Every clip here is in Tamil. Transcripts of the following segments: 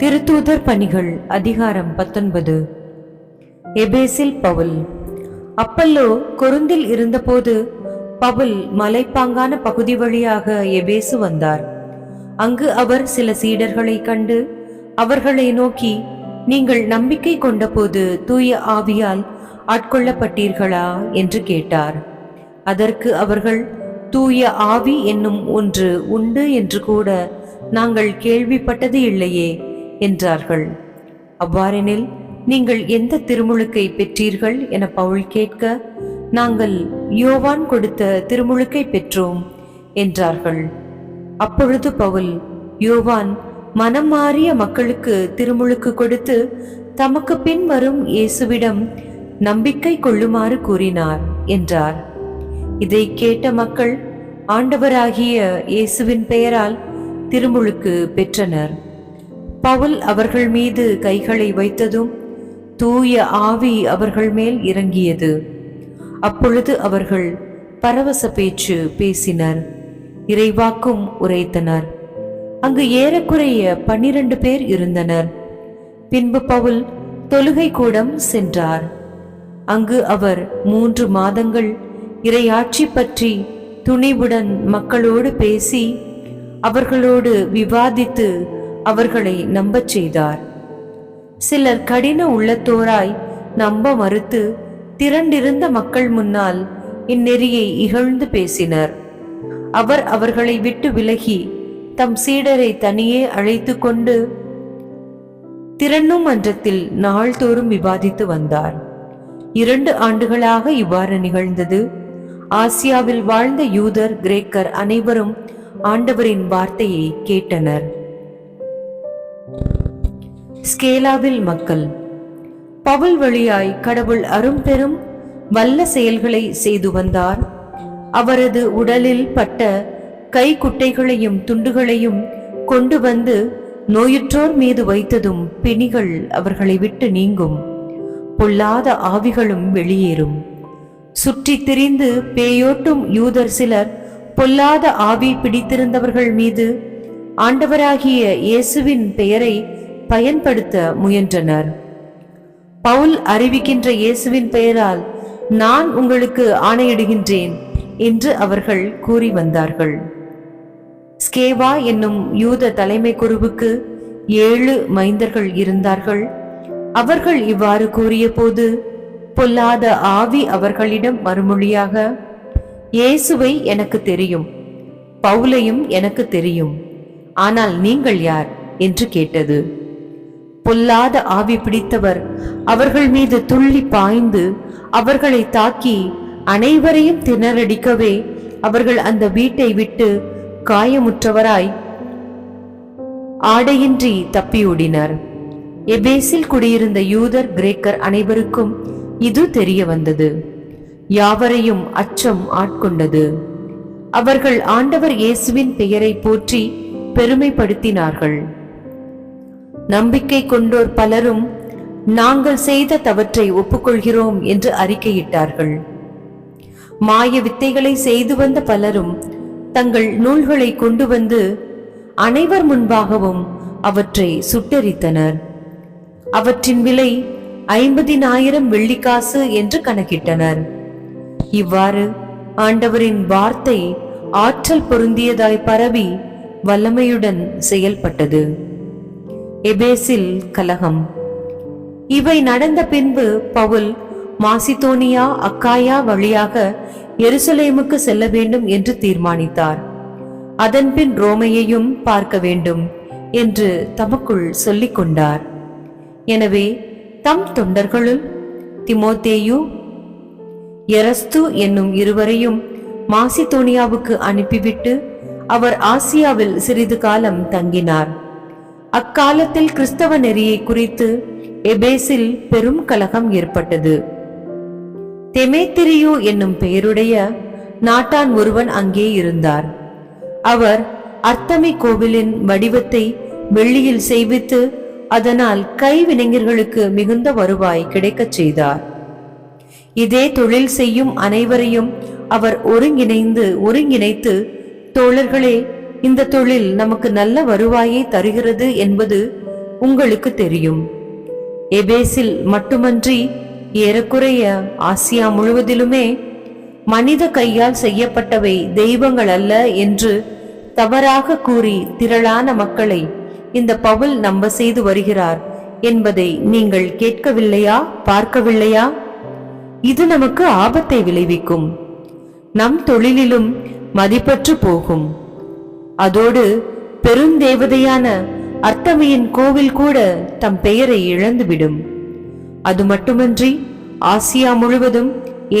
திருத்தூதர் பணிகள் அதிகாரம் பத்தொன்பது. எபேசில் பவுல் அப்பல்லோ கொருந்தில் இருந்தபோது பவுல் மலைப்பாங்கான பகுதி வழியாக எபேசு வந்தார். அங்கு அவர் சில சீடர்களை கண்டு அவர்களை நோக்கி நீங்கள் நம்பிக்கை கொண்டபோது தூய ஆவியால் ஆட்கொள்ளப்பட்டீர்களா? என்று கேட்டார். அதற்கு அவர்கள் தூய ஆவி என்னும் ஒன்று உண்டு என்று கூட நாங்கள் கேள்விப்பட்டது இல்லையே. என்றார்கள். அவ்வாறெனில் நீங்கள் எந்த திருமுழுக்கை பெற்றீர்கள் என பவுல் கேட்க நாங்கள் யோவான் கொடுத்த திருமுழுக்கை பெற்றோம் என்றார்கள். அப்பொழுது பவுல் யோவான் மனம் மாறிய மக்களுக்கு திருமுழுக்கு கொடுத்து தமக்கு பின் வரும் இயேசுவிடம் நம்பிக்கை கொள்ளுமாறு கூறினார் என்றார். இதை கேட்ட மக்கள் ஆண்டவராகிய இயேசுவின் பெயரால் திருமுழுக்கு பெற்றனர். பவுல் அவர்கள் மீது கைகளை வைத்ததும் தூய ஆவி அவர்கள் மேல் இறங்கியது. அப்பொழுது அவர்கள் பரவச பேச்சு பேசினர். இறைவாக்கும் உரைத்தனர். அங்கு ஏறக்குறைய பன்னிரண்டு பேர் இருந்தனர். பின்பு பவுல் தொழுகை கூடம் சென்றார். அங்கு அவர் மூன்று மாதங்கள் இறையாட்சி பற்றி துணிவுடன் மக்களோடு பேசி அவர்களோடு விவாதித்து அவர்களை நம்பச் செய்தார். சிலர் கடின உள்ளத்தோராய் நம்ப மறுத்து திரண்டிருந்த மக்கள் முன்னால் இந்நெறியை இகழ்ந்து பேசினர். அவர் அவர்களை விட்டு விலகி தம் சீடரை தனியே அழைத்து கொண்டு திறனும் மன்றத்தில் நாள்தோறும் விவாதித்து வந்தார். இரண்டு ஆண்டுகளாக இவ்வாறு நிகழ்ந்தது. ஆசியாவில் வாழ்ந்த யூதர் கிரேக்கர் அனைவரும் ஆண்டவரின் வார்த்தையை கேட்டனர். ஸ்கேலாவில் மக்கள். பவுல் வழியாய் கடவுள் அரும்பெரும் வல்ல செயல்களை செய்து வந்தார். அவரது உடலில் பட்ட கை குட்டைகளையும் துண்டுகளையும் கொண்டு வந்து நோயுற்றோர் மீது வைத்ததும் பிணிகள் அவர்களை விட்டு நீங்கும். பொல்லாத ஆவிகளும் வெளியேறும். சுற்றித் திரிந்து பேயோட்டும் யூதர் சிலர் பொல்லாத ஆவி பிடித்திருந்தவர்கள் மீது ஆண்டவராகிய இயேசுவின் பெயரை பயன்படுத்த முயன்றனர். பவுல் அறிவிக்கின்ற இயேசுவின் பெயரால் நான் உங்களுக்கு ஆணையிடுகின்றேன் என்று அவர்கள் கூறி வந்தார்கள். ஸ்கேவா என்னும் யூத தலைமை குருவுக்கு ஏழு மைந்தர்கள் இருந்தார்கள். அவர்கள் இவ்வாறு கூறியபோது பொல்லாத ஆவி அவர்களிடம் மறுமொழியாக இயேசுவை எனக்கு தெரியும் பவுலையும் எனக்கு தெரியும் ஆனால் நீங்கள் யார்? என்று கேட்டது. பொல்லாத ஆவி பிடித்தவர். அவர்கள் மீது துள்ளி பாய்ந்து அவர்களை தாக்கி அனைவரையும் திணறடிக்கவே அவர்கள் அந்த வீட்டை விட்டு காயமுற்றவராய் ஆடையின்றி தப்பியோடினர் எபேசில் குடியிருந்த யூதர் கிரேக்கர் அனைவருக்கும் இது தெரிய வந்தது. யாவரையும் அச்சம் ஆட்கொண்டது. அவர்கள் ஆண்டவர் இயேசுவின் பெயரை போற்றி பெருமைப்படுத்தினார்கள். நம்பிக்கை கொண்டோர் பலரும் நாங்கள் செய்த தவற்றை ஒப்புக்கொள்கிறோம் என்று அறிக்கையிட்டார்கள். மாய வித்தைகளை செய்து வந்த பலரும் தங்கள் நூல்களை கொண்டு வந்து அனைவர் முன்பாகவும் அவற்றை சுட்டரித்தனர். அவற்றின் விலை ஐம்பதினாயிரம் வெள்ளிக்காசு என்று கணக்கிட்டனர். இவ்வாறு ஆண்டவரின் வார்த்தை ஆற்றல் பொருந்தியதாய் பரவி வல்லமையுடன் செயல்பட்டது. எபேசில் கலகம். இவை நடந்த பின்பு பவுல் மாசிதோனியா அக்காயா வழியாக எருசலேமுக்கு செல்ல வேண்டும் என்று தீர்மானித்தார். அதன்பின் ரோமையையும் பார்க்க வேண்டும் என்று தமக்குள் சொல்லிக் கொண்டார். எனவே தம் தொண்டர்களுள் திமோத்தேயு எரஸ்து என்னும் இருவரையும் மாசிதோனியாவுக்கு அனுப்பிவிட்டு அவர் ஆசியாவில் சிறிது காலம் தங்கினார். அக்காலத்தில் கிறிஸ்தவ நெறியை குறித்து எபேசில் பெரும் கலகம் ஏற்பட்டது. தெமேத்திரியு என்னும் பெயருடைய நாட்டான் ஒருவன் அங்கே இருந்தார். அவர் அர்த்தமி கோவிலின் வடிவத்தை வெள்ளியில் செய்வித்து அதனால் கைவினைஞர்களுக்கு மிகுந்த வருவாய் கிடைக்கச் செய்தார். இதே தொழில் செய்யும் அனைவரையும் அவர் ஒருங்கிணைந்து ஒருங்கிணைத்து தோழர்களே இந்த தொழில் நமக்கு நல்ல வருவாயை தருகிறது என்பது உங்களுக்கு தெரியும். எபேசில் மட்டுமன்றி ஏறக்குறைய ஆசியா முழுவதிலுமே மனித கையால் செய்யப்பட்டவை தெய்வங்கள் அல்ல என்று தவறாக கூறி திரளான மக்களை இந்த பவுல் நம்ப செய்து வருகிறார் என்பதை நீங்கள் கேட்கவில்லையா பார்க்கவில்லையா? இது நமக்கு ஆபத்தை விளைவிக்கும். நம் தொழிலிலும் மதிப்பற்று போகும். அதோடு பெருந்தேவதையான அர்த்தமையின் கோவில் கூட தம் பெயரை இழந்துவிடும். அது மட்டுமன்றி ஆசியா முழுவதும்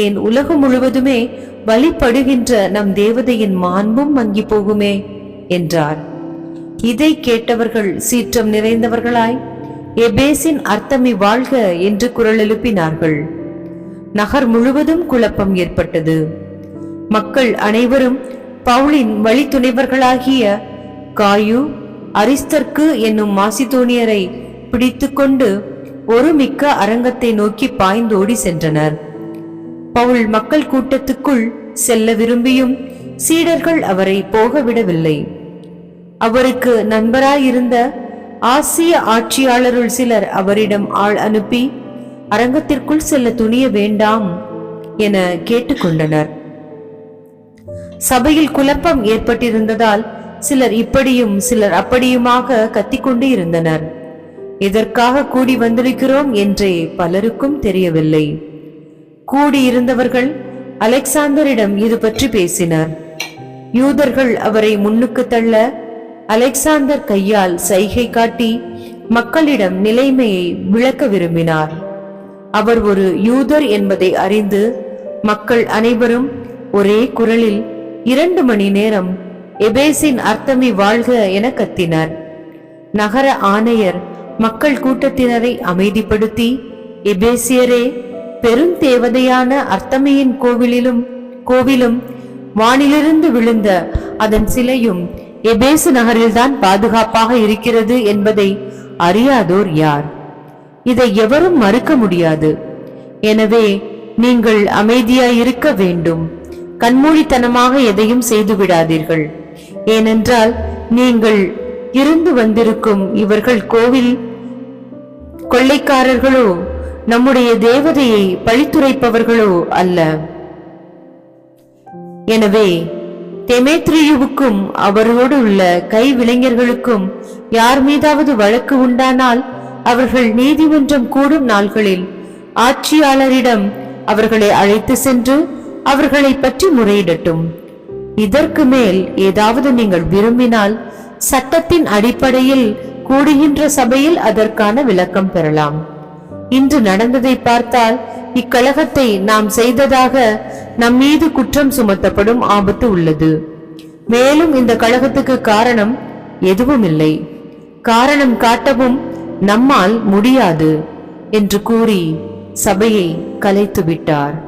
ஏன் உலகம் முழுவதுமே வழிபடுகின்ற நம் தேவதையின் மாண்பும் மங்கி போகுமே என்றார். இதை கேட்டவர்கள் சீற்றம் நிறைந்தவர்களாய் எபேசின் அர்த்தமி வாழ்க என்று குரல் எழுப்பினார்கள். நகர் முழுவதும் குழப்பம் ஏற்பட்டது. மக்கள் அனைவரும் பவுலின் வழித்துணைவர்களாகிய காயு அரிஸ்தர்க்கு என்னும் மாசிதோனியரை பிடித்துக்கொண்டு ஒரு மிக்க அரங்கத்தை நோக்கி பாய்ந்தோடி சென்றனர். பவுல் மக்கள் கூட்டத்துக்குள் செல்ல விரும்பியும் சீடர்கள் அவரை போக விடவில்லை அவருக்கு நண்பராயிருந்த ஆசிய ஆட்சியாளருள் சிலர் அவரிடம் ஆள் அனுப்பி அரங்கத்திற்குள் செல்ல துணிய வேண்டாம் என கேட்டுக்கொண்டனர். சபையில் குழப்பம் ஏற்பட்டிருந்ததால் சிலர் இப்படியும் சிலர் அப்படியுமாக கத்திக்கொண்டு இருந்தனர். எதற்காக கூடி வந்திருக்கிறோம் என்றே பலருக்கும் தெரியவில்லை. கூடியிருந்தவர்கள் அலெக்சாந்தரிடம் இது பற்றி பேசினர். யூதர்கள் அவரை முன்னுக்கு தள்ள அலெக்சாந்தர் கையால் சைகை காட்டி மக்களிடம் நிலைமையை விளக்க விரும்பினார். அவர் ஒரு யூதர் என்பதை அறிந்து மக்கள் அனைவரும் ஒரே குரலில் இரண்டு மணி நேரம் எபேசின் அர்த்தமி வாழ்க என கத்தினர். நகர ஆணையர் மக்கள் கூட்டத்தினரை அமைதிப்படுத்தி எபேசியரே பெருந்தேவதையான அர்த்தமியின் கோவிலிலும் கோவிலும் வானிலிருந்து விழுந்த அதன் சிலையும் எபேசு நகரில்தான் பாதுகாப்பாக இருக்கிறது என்பதை அறியாதோர் யார்? இதை எவரும் மறுக்க முடியாது. எனவே நீங்கள் அமைதியாயிருக்க வேண்டும். கண்மூடித்தனமாக எதையும் செய்து விடாதீர்கள் ஏனென்றால் நீங்கள் இருந்து வந்திருக்கும் இவர்கள் கோவில் கொள்ளைக்காரர்களோ நம்முடைய தேவதையை பழித்துரைப்பவர்களோ அல்ல. எனவே தெமேத்ரியுவுக்கும் அவரோடு உள்ள கைவிளைஞர்களுக்கும் யார் மீதாவது வழக்கு உண்டானால் அவர்கள் நீதிமன்றம் கூடும் நாள்களில் ஆட்சியாளரிடம் அவர்களை அழைத்து சென்று அவர்களை பற்றி முறையிடட்டும். இதற்கு மேல் ஏதாவது நீங்கள் விரும்பினால் சட்டத்தின் அடிப்படையில் கூடுகின்ற சபையில் அதற்கான விளக்கம் பெறலாம். இன்று நடந்ததை பார்த்தால் இக்கழகத்தை நாம் செய்ததாக நம் மீது குற்றம் சுமத்தப்படும் ஆபத்து உள்ளது. மேலும் இந்த கழகத்துக்கு காரணம் எதுவும் இல்லை காரணம் காட்டவும் நம்மால் முடியாது என்று கூறி சபையை கலைத்து விட்டார்